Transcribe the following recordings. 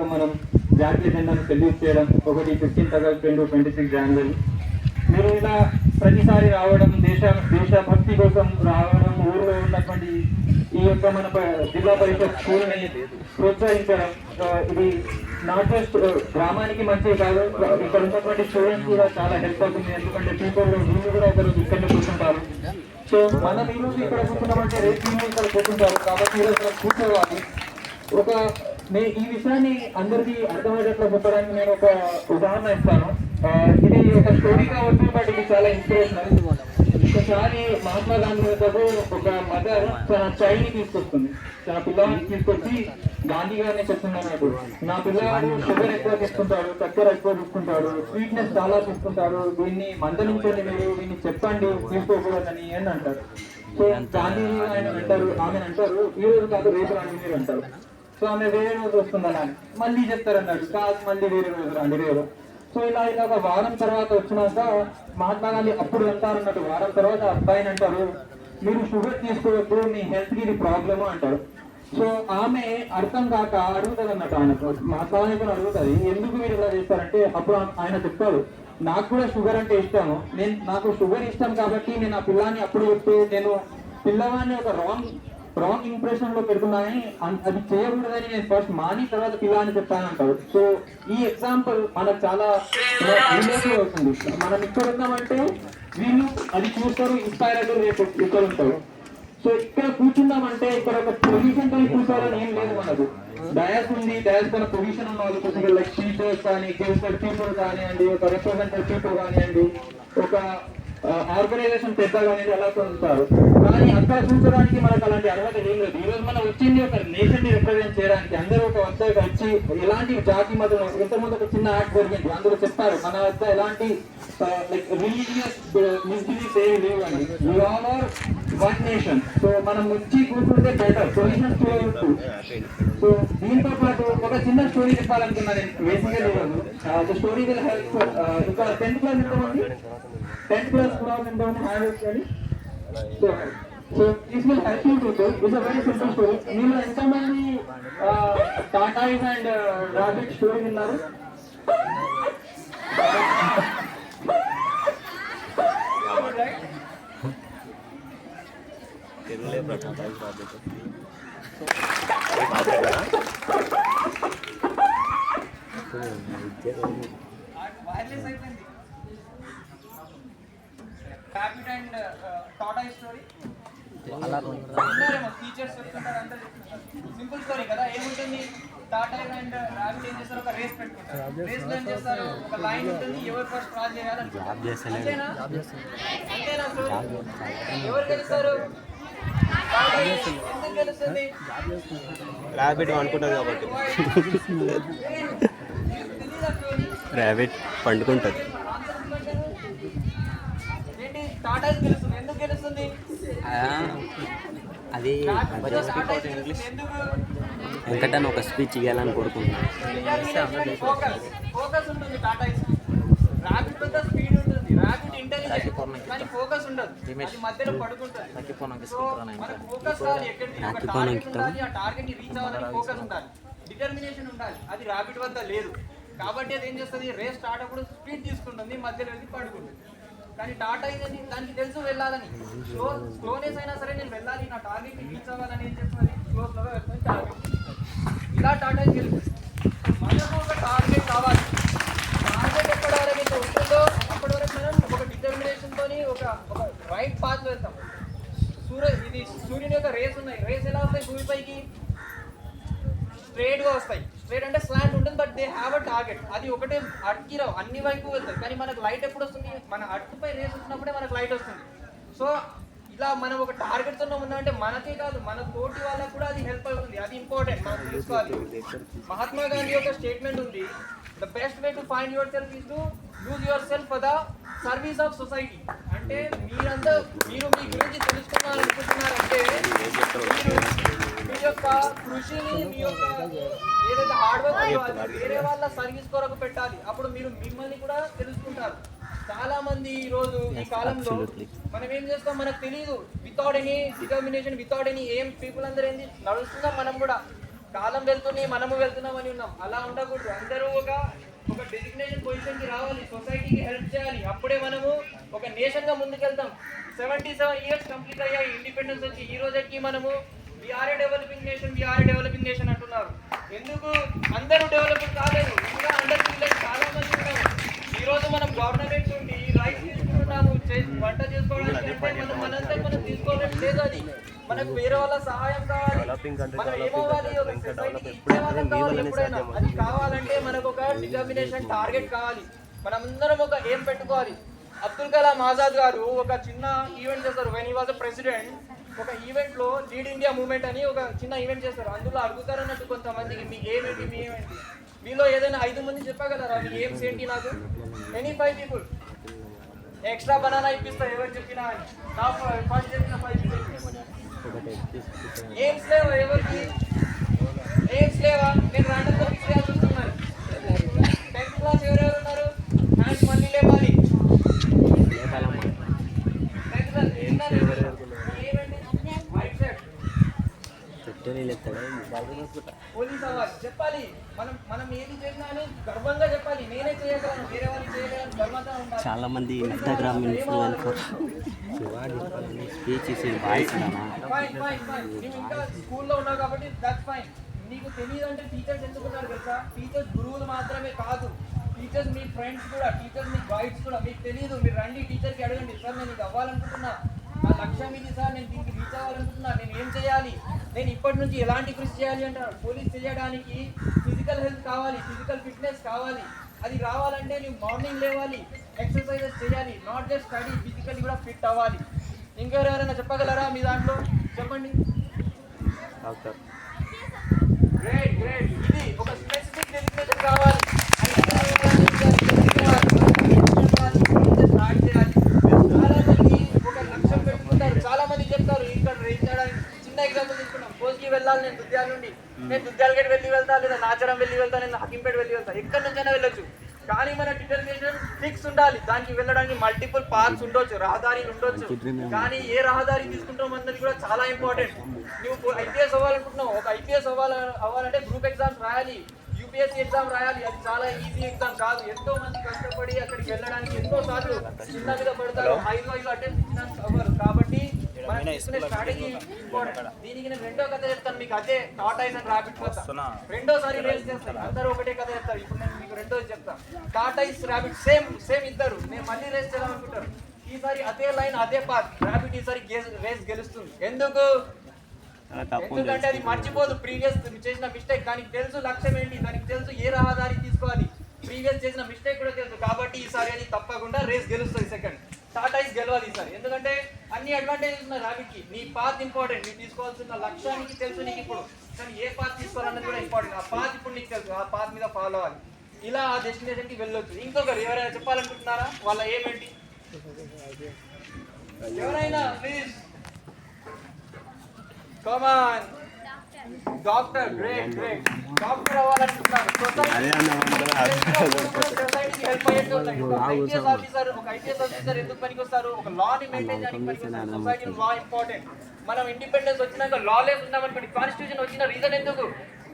మొత్తం మనం జాతీయ జెండాను సెల్యూట్ చేయడం ఒకటి ఫిఫ్టీన్త్ ఆగస్ట్ రెండు ట్వంటీ సిక్స్ జనవరి. మీరు ఇలా ప్రతిసారి రావడం దేశ దేశభక్తి కోసం రావడం ఊరిలో ఉన్నటువంటి ఈ యొక్క మన ప- జిల్లా పరిషత్ స్కూల్ని ప్రోత్సహించడం ఇది నాట్ జస్ట్ గ్రామానికి మంచి కాదు ఇక్కడ ఉన్నటువంటి స్టూడెంట్స్ కూడా చాలా హెల్ప్ అవుతుంది. ఎందుకంటే పీపుల్ వీళ్ళు కూడా ఒకరు ఇక్కడ కూర్చుంటారు. సో మనం ఈరోజు ఇక్కడ కూర్చున్నామంటే రేపు ఇక్కడ కూర్చుంటారు. కాబట్టి ఈరోజు కూర్చోవాలి. ఒక నే ఈ విషయాన్ని అందరికీ అర్థమయ్యేటట్లు చెప్పడానికి నేను ఒక ఉదాహరణ ఇస్తాను. ఇది ఒక స్టోరీగా కావచ్చు బట్ ఇది చాలా ఇన్స్పిరేషనల్ ఒకసారి మహాత్మా గాంధీ వద్దకు ఒక మదర్ తన చైల్డ్ని తీసుకొస్తుంది. తన పిల్లవాడిని తీసుకొచ్చి గాంధీ గారిని చెప్తున్నాడు. నా పిల్లవాడు షుగర్ ఎక్కువ తీసుకుంటాడు చక్కెర ఎక్కువ తీసుకుంటాడు స్వీట్నెస్ చాలా తీసుకుంటాడు. దీన్ని మందలించండి మీరు దీన్ని చెప్పండి తీసుకోకూడదని అని అంటారు. సో గాంధీ ఆయన అంటారు ఆమె అంటారు. ఈ రోజు కాదు రేపు రాండి మీరు అంటారు. సో ఆమె వేరే రోజు వస్తుందని మళ్ళీ చెప్తారన్నాడు. కాదు మళ్ళీ వేరే రోజు రండి రేపు సో ఇలా ఇలా ఒక వారం తర్వాత వచ్చినాక మహాత్మా గాంధీ అప్పుడు వెళ్తారన్నట్టు వారం తర్వాత అబ్బాయిని అంటారు మీరు షుగర్ తీసుకోవద్దు మీ హెల్త్కి ఇది ప్రాబ్లమ్ అంటారు. సో ఆమె అర్థం కాక అడుగుతుంది అన్నట్టు ఆయన మహాత్మా గాంధీ కూడా అడుగుతుంది ఎందుకు మీరు ఇలా చేస్తారంటే అప్పుడు ఆయన చెప్తారు నాకు కూడా షుగర్ అంటే ఇష్టము. నేను నాకు షుగర్ ఇష్టం కాబట్టి నేను ఆ పిల్లాన్ని అప్పుడు చెప్తే నేను పిల్లవాడిని ఒక రాంగ్ రాంగ్ ఇంప్రెషన్లో పెడుతున్నాయని అది చేయకూడదని నేను ఫస్ట్ మాని తర్వాత పిల్లని చెప్పాను అంటారు సో ఈ ఎగ్జాంపుల్ మనకు చాలా రిలేటివ్ అవుతుంది. మనం ఇక్కడ ఉన్నామంటే వీళ్ళు అది చూస్తారు ఇన్స్పైర్ అవుతారు రేపు ఇక్కడ ఉంటారు. సో ఇక్కడ కూర్చున్నామంటే ఇక్కడ ఒక పొజిషన్తో కూర్చోవాలని ఏం లేదు మనకు. డయాస్ ఉంది డయాస్ పైన పొజిషన్ ఉన్న వాళ్ళు కొద్దిగా లైక్ టీచర్స్ కానీ గెస్టర్ పీపుల్ కానివ్వండి ఒక రిప్రజెంటేటివ్ పీపుల్ కానివ్వండి ఒక ఆర్గనైజేషన్ పెద్దగా అనేది అలా పొందుతారు? కానీ అక్కడ మనకు అలాంటి అర్హత ఏం లేదు. ఈ రోజు మనం వచ్చింది ఒక నేషన్ని రిప్రజెంట్ చేయడానికి అందరూ ఒక వద్దకు వచ్చి ఎలాంటి జాతి మతం ఇంతకుముందు ఒక చిన్న యాక్ట్ జరిగింది. అందులో చెప్పారు మన వద్ద ఎలాంటి లైక్ రిలీజియస్ మిస్గిరీస్ ఏమి లేవు అండి you all are one nation so మనం వచ్చి కూర్చుంటే బెటర్ పొజిషన్ చూడవచ్చు సో దీంతో పాటు ఒక చిన్న స్టోరీ చెప్పాలనుకున్నాను నేను. బేసిక్గా లేదు స్టోరీ విల్ హెల్ప్ ఇంకా టెన్త్ క్లాస్ ఎంతమంది టెన్త్ క్లాస్ కూడా ఎంతమంది హ్యాండ్ కానీ so so this will help you to it's a very simple story మీరు ఎంతమంది టాటాయిస్ అండ్ రాబిట్ స్టోరీ విన్నారు వైర్లెస్ అయిపోయింది హ్యాబిట్ అండ్ టాటా స్టోరీ అందరేమో టీచర్స్ చెప్తుంటారు అందరూ సింపుల్ స్టోరీ కదా ఏముంటుంది? టాటా అండ్ రాబిట్ ఏం చేస్తారు? ఒక రేస్ పెట్టుకుంటారు. రేస్లో ఏం చేస్తారు. ఒక లైన్ ఉంటుంది ఎవరు ఫస్ట్ క్రాస్ చేయాలనుకుంటారు అంతేనా? అంతేనా స్టోరీ ఎవరు గెలుస్తారు? Tortoise. ఎందుకు గెలుస్తుంది? ర్యాబిట్ అనుకుంటుంది కాబట్టి తెలీదా స్టోరీ ర్యాబిట్ పండుకుంటుంది. టాటా గెలుస్తుంది ఎందుకు గెలుస్తుంది అది ఇంగ్లీష్ ఒక స్పీచ్ ఇవ్వాలని కోరుకుంటున్నాను. ఫోకస్ ఉంటుంది టాటా స్పీడ్ ఉంటుంది. ర్యాబిట్ ఇంటెలిజెంట్ కానీ ఫోకస్ ఉండదు. అది మధ్యలో పడుకుంటుంది. ఫోకస్ రావాలి ఎక్కడికి ఆ టార్గెట్ని రీచ్ అవ్వాలని ఫోకస్ ఉండాలి. డిటర్మినేషన్ ఉండాలి. అది వద్ద లేదు. కాబట్టి అది ఏం చేస్తుంది? రేస్ స్టార్ట్ అప్పుడు స్పీడ్ తీసుకుంటుంది మధ్యలో వెళ్ళి పడుకుంటుంది. కానీ టాటా అయిందని దానికి తెలుసు వెళ్ళాలని. స్లో స్లోనెస్ అయినా సరే నేను వెళ్ళాలి. నా టార్గెట్ని రీచ్ అవ్వాలని ఏం చెప్పాలి స్లో స్లోగా టార్గెట్ ఇలా టాటా గెలుస్తుంది మనకు ఒక టార్గెట్ కావాలి. టార్గెట్ ఎక్కడ వరకు అయితే ఉంటుందో అప్పటి వరకు మనం ఒక డిటర్మినేషన్ తోని ఒక ఒక రైట్ పాత్లో వెళ్తాం. సూర్య ఇది సూర్యుని యొక్క రేస్ ఉన్నాయి. రేస్ ఎలా వస్తాయి? భూమిపైకి స్ట్రేట్గా వస్తాయి. లేదంటే స్లాంట్ ఉంటుంది but they have a target అది ఒకటే అట్కి రావు అన్ని వైపు వెళ్తాయి. కానీ మనకు లైట్ ఎప్పుడు వస్తుంది? మన అట్టుపై రేస్ వచ్చినప్పుడే మనకు లైట్ వస్తుంది. సో ఇలా మనం ఒక టార్గెట్తో ఉన్నామంటే మనకే కాదు మన తోటి వాళ్ళకు కూడా అది హెల్ప్ అవుతుంది. అది ఇంపార్టెంట్ మనం తెలుసుకోవాలి. మహాత్మా గాంధీ యొక్క స్టేట్మెంట్ ఉంది. The best way to find yourself is to use yourself for the service of society అంటే మీరంతా మీరు మీ గురించి తెలుసుకోవాలనుకుంటున్నారంటే మీ యొక్క కృషిని మీ యొక్క ఏదైతే హార్డ్ వర్క్ వేరే వాళ్ళ సర్వీస్ కొరకు పెట్టాలి. అప్పుడు మీరు మిమ్మల్ని కూడా తెలుసుకుంటారు. చాలా మంది ఈ రోజు ఈ కాలంలో మనం ఏం చేస్తాం? మనకు తెలియదు without any determination without any ఏం పీపుల్ అందరూ ఏంది? నడుస్తున్నాం మనం కూడా. కాలం వెళ్తుంది మనము వెళ్తున్నామని ఉన్నాం. అలా ఉండకూడదు. అందరూ ఒక ఒక డెసిగ్నేషన్ పొజిషన్కి రావాలి. సొసైటీకి హెల్ప్ చేయాలి. అప్పుడే మనము ఒక నేషన్గా ముందుకెళ్తాం. సెవెంటీ సెవెన్ ఇయర్స్ కంప్లీట్ అయ్యాయి. ఇండిపెండెన్స్ వచ్చి ఈ రోజుకి మనము we are developing nation we are developing nation అంటున్నారు. ఎందుకు? అందరూ డెవలపింగ్ కాలేదు. ఇంకా అండర్ ప్రివిలేజ్ చాలా మంది ఉన్నారు ఈ రోజు మనం గవర్నమెంట్ నుండి రైట్స్ తీసుకుంటున్నాము వంట చేసుకోవడానికి మనం మనంతా మనం తీసుకోవడం లేదు అది. మనకు వేరే వాళ్ళ సహాయం కావాలి. మనం ఏమవ్వాలి? అది కావాలంటే మనకు ఒక డిటర్మినేషన్ టార్గెట్ కావాలి. మనమందరం ఒక ఏం పెట్టుకోవాలి. అబ్దుల్ కలాం ఆజాద్ గారు ఒక చిన్న ఈవెంట్ చేస్తారు వెన్ ఈ వాజ్ ప్రెసిడెంట్ ఒక ఈవెంట్లో లీడ్ ఇండియా మూవ్మెంట్ అని ఒక చిన్న ఈవెంట్ చేస్తారు. అందులో అడుగుతారు అన్నట్టు కొంతమందికి మీ ఏమేంటి మీ ఏమేంటి? మీలో ఏదైనా ఐదు మంది చెప్పగలరా? మీ ఏమ్స్ ఏంటి నాకు? Any five people extra banana ఇప్పిస్తా ఎవరు చెప్పినా అని. నా ఫస్ట్ చెప్పిన ఫైవ్ ఏమ్స్ లేవా ఎవరికి? ఏమ్స్ లేవా? నేను రాండమ్గా ఫిక్స్ చేయాల్సి వస్తున్నాను టెన్త్ క్లాస్ ఎవరెవరు ఉన్నారు హ్యాండ్స్ మళ్ళీ లేవాలి టెన్త్ క్లాస్ ఏమేంటి వైట్ షర్ట్ పోలీస్ చెప్పాలి. మనం మనం ఏది చేసినా గర్వంగా చెప్పాలి. నేనే చేయగలను వేరే వాళ్ళు చేయలేదని గర్వంగా ఉండాలి. చాలా మంది ఇన్స్టాగ్రామ్ ఇన్ఫ్లుయెన్సర్ స్పీచ్ ఇచ్చి వాయిస్ ఫైన్ ఫైన్ ఫైన్ నువ్వు ఇంకా స్కూల్లో ఉన్నావు కాబట్టి ఫైన్ నీకు తెలియదు అంటే టీచర్స్ ఎందుకు ఉన్నారు తెలుసా? టీచర్స్ గురువులు మాత్రమే కాదు. టీచర్స్ మీ ఫ్రెండ్స్ కూడా టీచర్స్ మీ గైడ్స్ కూడా. మీకు తెలియదు మీరు రండి టీచర్కి అడగండి. సార్ నేను ఇది అవ్వాలనుకుంటున్నా. లక్ష్యం ఇది సార్ నేను దీనికి రీచ్ అవ్వాలనుకుంటున్నా నేను ఏం చేయాలి? నేను ఇప్పటి నుంచి ఎలాంటి కృషి చేయాలి అంటారు పోలీస్ చేయడానికి ఫిజికల్ హెల్త్ కావాలి ఫిజికల్ ఫిట్నెస్ కావాలి. అది రావాలంటే నువ్వు మార్నింగ్ లేవాలి ఎక్సర్సైజెస్ చేయాలి నాట్ జస్ట్ స్టడీ ఫిజికల్లీ కూడా ఫిట్ అవ్వాలి. ఇంకెవరెవరైనా చెప్పగలరా మీ దాంట్లో? చెప్పండి. గ్రేట్ గ్రేట్ ఇది ఒక స్పెసిఫిక్ డెసిగ్నేషన్ కావాలి స్టార్ట్ చేయాలి చాలా మంది ఒక లక్ష్యం పెట్టుకుంటారు చాలా మంది చెప్తారు ఇక్కడ రీచ్ చేయడానికి చిన్న కోచ్కి వెళ్ళాలి నేను దుద్యాల నుండి. నేను దుద్యాలగేట్ వెళ్ళి వెళ్తా లేదా నాచరం వెళ్ళి వెళ్తా నేను హకింపేట వెళ్ళి వెళ్తా. ఎక్కడి నుంచైనా వెళ్ళొచ్చు. కానీ మన డిటర్మినేషన్ ఫిక్స్ ఉండాలి. దానికి వెళ్ళడానికి మల్టిపుల్ పార్క్స్ ఉండొచ్చు రహదారులు ఉండొచ్చు. కానీ ఏ రహదారి తీసుకుంటాం అన్నది కూడా చాలా ఇంపార్టెంట్ నువ్వు ఐపీఎస్ అవ్వాలనుకుంటున్నావు. ఒక ఐపీఎస్ అవ్వాలి అవ్వాలంటే గ్రూప్ ఎగ్జామ్స్ రాయాలి. యూపీఎస్సీ ఎగ్జామ్ రాయాలి. అది చాలా ఈజీ ఎగ్జామ్ కాదు. ఎంతో మంది కష్టపడి అక్కడికి వెళ్ళడానికి ఎంతో సార్లు చిన్న మీద పడతారు. ఐదు ఐదు అటెంప్ట్ అవ్వరు దీనికి నేను రెండో కథ చెప్తాను మీకు అదే టాటాయిస్ అండ్ ర్యాబిట్ కథ రెండోసారి రేస్ చేస్తాను అందరూ ఒకటే కథ చెప్తారు. ఇప్పుడు నేను మీకు రెండోది చెప్తాను టాటాయిస్ ర్యాబిట్ సేమ్ సేమ్ ఇద్దరు. నేను మళ్ళీ రేస్ చేయాలనుకుంటారు ఈసారి అదే లైన్ అదే పాత్ ర్యాబిట్ ఈసారి రేస్ గెలుస్తుంది. ఎందుకు? ఎందుకంటే అది మర్చిపోదు. ప్రీవియస్ చేసిన మిస్టేక్ దానికి తెలుసు లక్ష్యం ఏంటి? దానికి తెలుసు ఏ రహదారి తీసుకోవాలి. ప్రీవియస్ చేసిన మిస్టేక్ కూడా తెలుసు. కాబట్టి ఈసారి అది తప్పకుండా రేస్ గెలుస్తుంది సెకండ్ టాటాయిస్ గెలవాలి ఈసారి ఎందుకంటే అన్ని అడ్వాంటేజెస్ ఉన్నాయి రాబిట్కి. నీ పాత్ ఇంపార్టెంట్ నీకు తీసుకోవాల్సిన లక్ష్యానికి తెలుసు నీకు ఇప్పుడు. కానీ ఏ పాత్ తీసుకోవాలన్నది కూడా ఇంపార్టెంట్ ఆ పాత్ ఇప్పుడు నీకు తెలుసు. ఆ పాత్ మీద ఫాలో అవ్వాలి. ఇలా ఆ డెస్టినేషన్కి వెళ్ళొచ్చు. ఇంకొకరు ఎవరైనా చెప్పాలనుకుంటున్నారా? వాళ్ళ ఏమేంటి ఎవరైనా please come on doctor great great doctor అవ్వాలనుకుంటున్నారు సొసైటీకి హెల్ప్ అయ్యేట్టు ఉన్నాయి. ఒక ఐపీఎస్ ఆఫీసర్ ఒక ఐపీఎస్ ఆఫీసర్ ఎందుకు పనికొస్తారు? ఒక లాని మెయింటైన్ చేయడానికి పనికొస్తారు. Society law important. మనం ఇండిపెండెన్స్ వచ్చినాక లా అనుకోండి కాన్స్టిట్యూషన్ వచ్చిన రీజన్ ఎందుకు?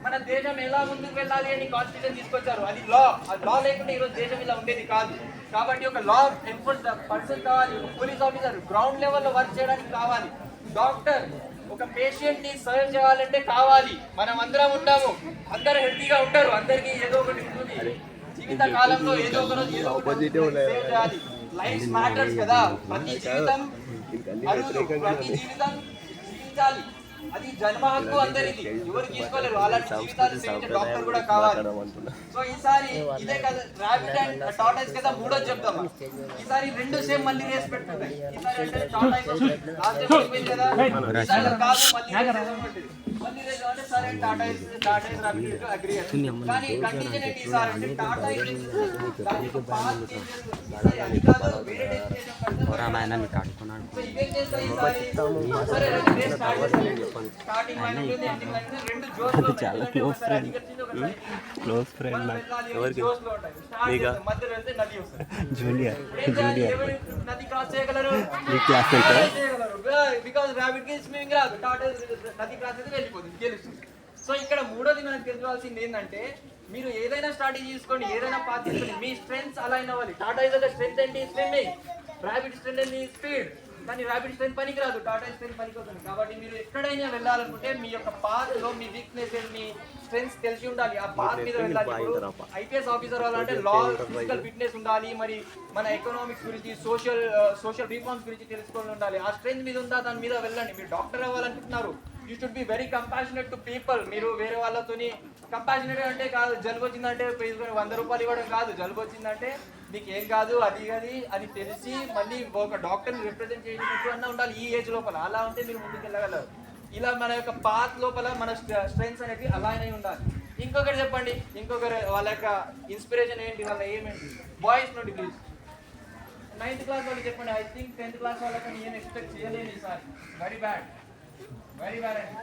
మన దేశం ఎలా ముందుకు వెళ్ళాలి అని కాన్స్టిట్యూషన్ తీసుకొచ్చారు. అది లా ఆ లా లేకుండా ఈరోజు దేశం ఇలా ఉండేది కాదు. కాబట్టి ఒక లా ఎన్ఫోర్స్ పర్సన్ కావాలి పోలీస్ ఆఫీసర్ గ్రౌండ్ లెవెల్లో వర్క్ చేయడానికి కావాలి. డాక్టర్ ఒక పేషెంట్ని సర్వ్ చేయాలంటే కావాలి. మనం అందరం ఉంటాము. అందరు హెల్తీగా ఉంటారు. అందరికి ఏదో ఒకటి ఉంటుంది. జీవిత కాలంలో ఏదో ఒక రోజు ఏదో ఒకటి చేయాలి. లైఫ్ మ్యాటర్స్ కదా. ప్రతి జీవితం ప్రతి జీవితం జీవించాలి. అది జన్మ హక్కు అందరిది. ఎవరు తీసుకోలేరు. అలాంటి జీవితాలు సేవించే డాక్టర్ కూడా కావాలి. సో ఈసారి ఇదే కదా ర్యాబిట్ అండ్ టాటాయిస్ కదా మూడో చెప్తామా ఈసారి రెండు సేమ్ మళ్ళీ రేస్ పెట్టుకుంటాయి ఈసారి అంటే టాటాయిస్ లాస్ట్ టైం అయిపోయింది కదా ఈసారి కాదు మళ్ళీ race వేసుకుంటుంది. మళ్ళీ రేస్ అంటే సరే టాటాయిస్ టాటాయిస్ ర్యాబిట్ అగ్రి కానీ కండిషన్ ఏంటి ఈసారి అంటే టాటాయిస్ దానికి పాస్ ఈసారి అది కాదు వేరే డెస్టినేషన్ కడతాం నాయన కాడుకున్నాడు. రెండు చాలా ఉంటాయి. ఫ్రెండ్ క్లోజ్ ఫ్రెండ్ మనం వెళ్ళాలి మధ్యలో నది జూనియర్ ఏం క్రాస్ చేయగలరు క్లాస్ బికాజ్కి స్విమ్మింగ్ రాదు టాటా నది క్రాస్ అయితే వెళ్ళిపోతుంది గెలుస్తుంది సో ఇక్కడ మూడోది మనకు తెలుసుకోవాల్సింది ఏంటంటే మీరు ఏదైనా స్ట్రాటజీ తీసుకోండి ఏదైనా పాత్ తీసుకోండి మీ స్ట్రెంగ్స్ అయిన అవ్వాలి టాటా ఇస్ స్ట్రెంత్ ఏంటి స్విమ్మింగ్ ర్యాపిడ్ స్ట్రెంత్ ఏంటి స్పీడ్ కానీ ర్యాపిడ్ స్ట్రెంత్ పనికి రాదు టాటా స్ట్రెంత్ పనికి వస్తుంది కాబట్టి మీరు ఎక్కడైనా వెళ్ళాలనుకుంటే మీ యొక్క పాత్లో మీ వీక్నెస్ మీ స్ట్రెంగ్స్ తెలిసి ఉండాలి. ఆ పాత్ మీద వెళ్ళాలి. ఐపీఎస్ ఆఫీసర్ అవ్వాలంటే లా ఫిజికల్ ఫిట్నెస్ ఉండాలి. మరి మన ఎకనామిక్స్ గురించి సోషల్ సోషల్ రిఫార్మ్స్ గురించి తెలుసుకొని ఉండాలి. ఆ స్ట్రెంత్ మీద ఉందా దాని మీద వెళ్ళండి. మీరు doctor అవ్వాలనుకుంటున్నారు. You should be very compassionate to people మీరు వేరే వాళ్ళతోని కంపాషనేట్ అంటే కాదు జలుబు వచ్చిందంటే వంద రూపాయలు ఇవ్వడం కాదు. జలుబు వచ్చిందంటే నీకు ఏం కాదు అది అది అని తెలిసి మళ్ళీ ఒక డాక్టర్ని రిప్రజెంట్ చేసినట్టు అన్న ఉండాలి ఈ ఏజ్ లోపల. అలా ఉంటే మీరు ముందుకు వెళ్ళగలరు. ఇలా మన యొక్క పాత్ లోపల మన స్ట్రెంగ్స్ అనేవి అలానే ఉండాలి. ఇంకొకటి చెప్పండి. ఇంకొకరు వాళ్ళ యొక్క ఇన్స్పిరేషన్ ఏంటి? వాళ్ళ ఏమేంటి బాయ్స్ నుండి ప్లీజ్ నైన్త్ క్లాస్ వాళ్ళు చెప్పండి. ఐ థింక్ టెన్త్ క్లాస్ వాళ్ళకి నేను ఎక్స్పెక్ట్ చేయలేను ఈసారి. వెరీ బ్యాడ్ వెరీ బ్యాడ్ అండి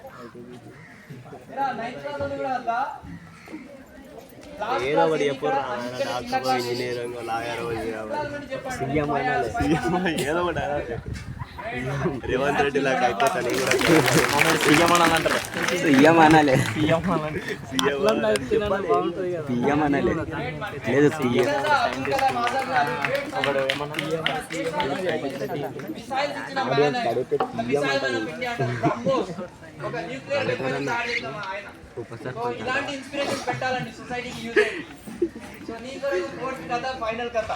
నైన్త్ క్లాస్ వాళ్ళు కూడా అంతా ఏదో ఒకటి చెప్పరు డాక్టర్ ఇంజనీరింగ్ లాయర్ సీఎం అనాలి ఏదో ఒకటి అనాలి. రేవంత్ రెడ్డి లాగా సీఎం సీఎం అనాలి. సీఎం సీఎం అనాలి. లేదు పిఎం ఒకడు ఏమన్నా మిసైల్స్ ఇచ్చిన man missile man of India అంటారు బ్రహ్మోస్ ఒక న్యూక్లియర్ వెపన్ స్టార్ట్ చేద్దాం ఆయన సో ఇలాంటి ఇన్స్పిరేషన్ పెట్టాలండి సొసైటీకి యూజ్ అయ్యి సో నీ కొరకు కోర్ట్ కథ ఫైనల్ కథ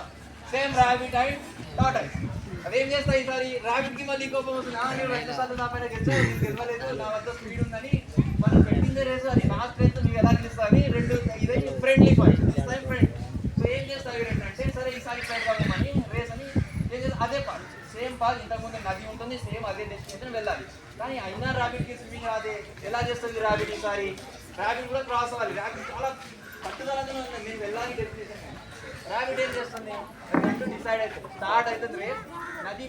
సేమ్ ర్యాబిట్ అండ్ టాటైస్ అదేం చేస్తా ఈసారి? రాబిడ్కి మళ్ళీ కోపం వస్తుంది. రెండు సార్లు నా పైన గెలిచావు తెలియలేదు నా వద్ద స్పీడ్ ఉందని మనం పెట్టిందే రేసు అది నా స్ట్రెంత్ నువ్వు ఎలా గెలుస్తావు అని రెండు ఇదే friendly point time friend so ఏం చేస్తావు రెండు అంటే సరే ఈసారి పెడదామని రేస్ అని ఏం చేస్తా అదే పాల్ సేమ్ పాల్ ఇంతకుముందు నది ఉంటుంది సేమ్ అదే డెస్టినేషన్ వెళ్ళాలి. కానీ అయినా రాబిడ్కి స్విమ్మింగ్ అదే ఎలా చేస్తుంది రాబిడ్ ఈసారి? రాబిడ్ కూడా క్రాస్ అవ్వాలి. రాబిడ్ చాలా పట్టుదలగానే ఉంది. మేము వెళ్ళాలి డెస్టినేషన్ రాబిట్ ఏం చేస్తుంది? డిసైడ్ అయితే స్టార్ట్ అవుతుంది రేస్ నది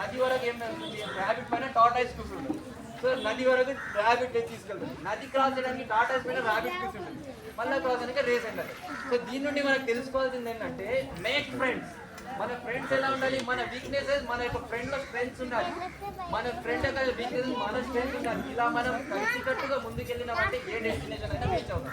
నది వరకు ఏం అవుతుంది రాబిట్ పైన టాటాయిస్ కూర్చుంటుంది. సో నది వరకు ర్యాబిట్ తీసుకెళ్తుంది. నది క్రాస్ చేయడానికి టాటాస్ పైన ర్యాబిట్ కూర్చుంటుంది. మళ్ళీ క్రాస్ అయినాక రేస్ అంటారు. సో దీని నుండి మనకు తెలుసుకోవాల్సింది ఏంటంటే మేక్ ఫ్రెండ్స్ మన ఫ్రెండ్స్ ఎలా ఉండాలి? మన వీక్నెసెస్ మన యొక్క ఫ్రెండ్లో స్ట్రెంగ్స్ ఉండాలి. మన ఫ్రెండ్ యొక్క వీక్నెసెస్ మన స్ట్రెంగ్స్ ఉండాలి. ఇలా మనం కలిసికట్టుగా ముందుకెళ్ళినామంటే ఏ డెస్టినేషన్ అయినా రీచ్ అవుతాం.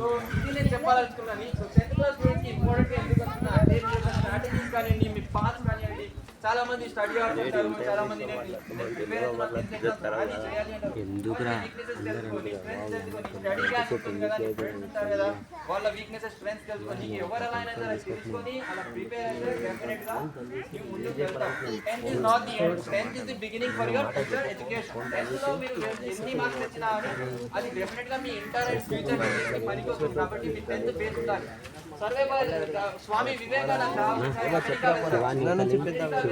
సో ఇది నేను చెప్పాలనుకున్నాను సో టెన్త్ క్లాస్ గురించి ఇంపార్టెంట్ ఎందుకు అంటున్నా అంటే స్ట్రాటజీస్ కానివ్వండి మీ పాస్ కానివ్వండి చాలా మంది స్టడీ ఆడుతుంటారు చాలా మంది నేను నేను prepare అవుతున్నాను, tenth exam అది చేయాలి అంటారు. ఎందుకురా? వాళ్ళ weaknesses తెలుసుకొని, strengths తెలుసుకొని, study class ఉంటుంది కదా, నీ friends ఉంటారు కదా, వాళ్ళ వీక్నెసెస్ స్ట్రెంగ్స్ తెలుసుకొని నీకు ఎవరు ఎలా అయినా సరే తెలుసుకొని అలా ప్రిపేర్ అయితే డెఫినెట్గా నీవు ముందుకు వెళ్తావు tenth is not the end tenth is the beginning for your future education టెన్త్లో మీరు ఎన్ని మార్క్స్ వచ్చినా కానీ అది డెఫినెట్గా మీ ఇంటర్ అండ్ ఫ్యూచర్ పనికి వస్తుంది కాబట్టి మీ టెన్త్ బేస్ ఉండాలి సర్వే స్వామి వివేకానంద అమెరికా వెళ్తాడు.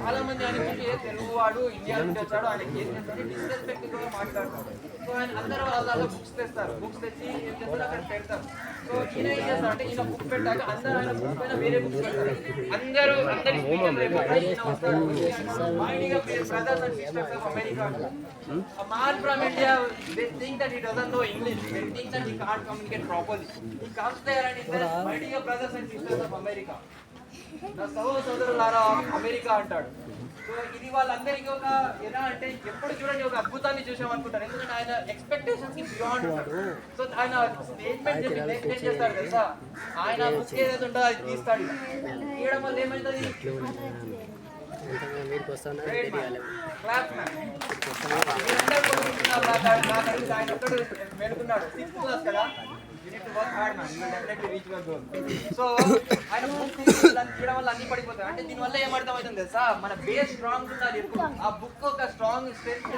చాలా మంది అనుకుంటే తెలుగు వాడు ఇండియా నుంచి వచ్చాడు ఆయనకి డిస్రెస్పెక్ట్ మాట్లాడతాడు సో ఆయన అందరూ వాళ్ళ బుక్స్ తెస్తారు. బుక్స్ తెచ్చి ఏం చేస్తారు? అక్కడ పెడతారు. సో ఈయన ఏం చేస్తారు అంటే ఈయన బుక్ పెట్టాక అందరూ ఆయన బుక్ పైన వేరే బుక్స్ పెడతారు. అందరూ brothers and sisters of America. A man from India, they think that he doesn't know English. They think that he can't communicate properly. He comes there and he says, నా సోదరులారా America అంటాడు. సో ఇది వాళ్ళందరికీ ఒక ఎలా అంటే ఎప్పుడు చూడండి ఒక అద్భుతాన్ని చూసాం అనుకుంటారు ఎందుకంటే ఆయన ఎక్స్పెక్టేషన్స్కి బియాండ్ సో ఆయన స్టేట్మెంట్ చెప్పి ఏం చేస్తాడు తెలుసా? ఆయన బుక్ ఏదైతే ఉంటుందో అది తీస్తాడు. తీయడం వల్ల ఒక్కడు మేలుకున్నాడు సిక్స్త్ క్లాస్ కదా? సో ఆయన బుక్ తీయడం వల్ల అన్ని పడిపోతాయి. అంటే దీని వల్ల ఏమర్థం అవుతుంది తెలుసా? మన బేస్ స్ట్రాంగ్ ఉండాలి ఆ బుక్ ఒక స్ట్రాంగ్ స్ట్రెంత్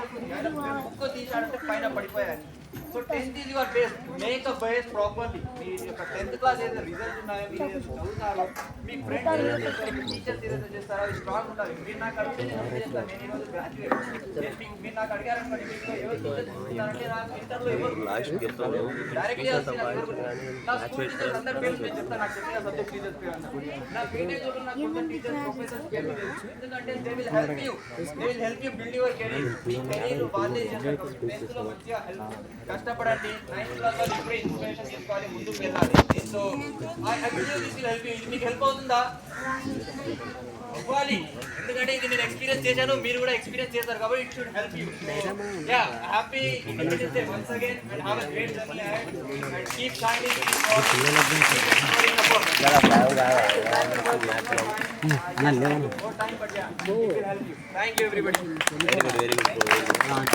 బుక్ తీసాడంటే పైన పడిపోయాయి సో టెన్త్ ఇది your base make a base properly మీ యొక్క టెన్త్ క్లాస్ ఏదైతే రిజల్ట్ ఉన్నాయో? మీరు ఏదైతే చదువుతారో? మీ ఫ్రెండ్స్ ఏదైతే చేస్తారో? మీ టీచర్స్ ఏదైతే చేస్తారో? అవి స్ట్రాంగ్ ఉండాలి మీరు నాకు అడిగితే నేను అదే చేస్తాను నేను ఈరోజు గ్రాడ్యుయేట్ నేను మీకు మీరు నాకు అడిగారనుకోండి మీకు ఎవరు టీచర్స్ చెప్తారంటే నాకు ఇంటర్లో ఎవరు డైరెక్ట్లీ వచ్చి నాకు ఎవరు గుర్తు- నా స్కూల్ టీచర్స్ అందరి పేర్లు నేను చెప్తాను నాకు చెప్పిన సబ్జెక్ట్ టీచర్స్ పేరు అన్న. నా బీటెక్లో నాకు కొంత టీచర్స్ ప్రొఫెసర్స్ పేర్లు తెలుసు ఎందుకంటే they will help you they will help you build your career me career వాళ్ళే చేస్తారు టెన్త్లో మంచిగా హెల్ప్ కష్టపడండి. నైన్త్ క్లాస్లో ఇప్పుడే ఇన్స్పిరేషన్ తీసుకోవాలి ముందుకు వెళ్ళాలి. So I believe this will help you ఇది మీకు హెల్ప్ అవుతుందా? ఇవ్వాలి ఎందుకంటే ఇది నేను ఎక్స్పీరియన్స్ చేశాను మీరు కూడా ఎక్స్పీరియన్స్ చేశారు కాబట్టి it should help you yeah happy independence day once again and have a great journey and keep shining thank you everybody very good very good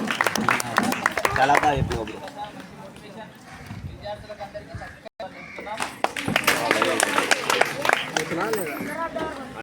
చాలా బాగా చెప్పినావు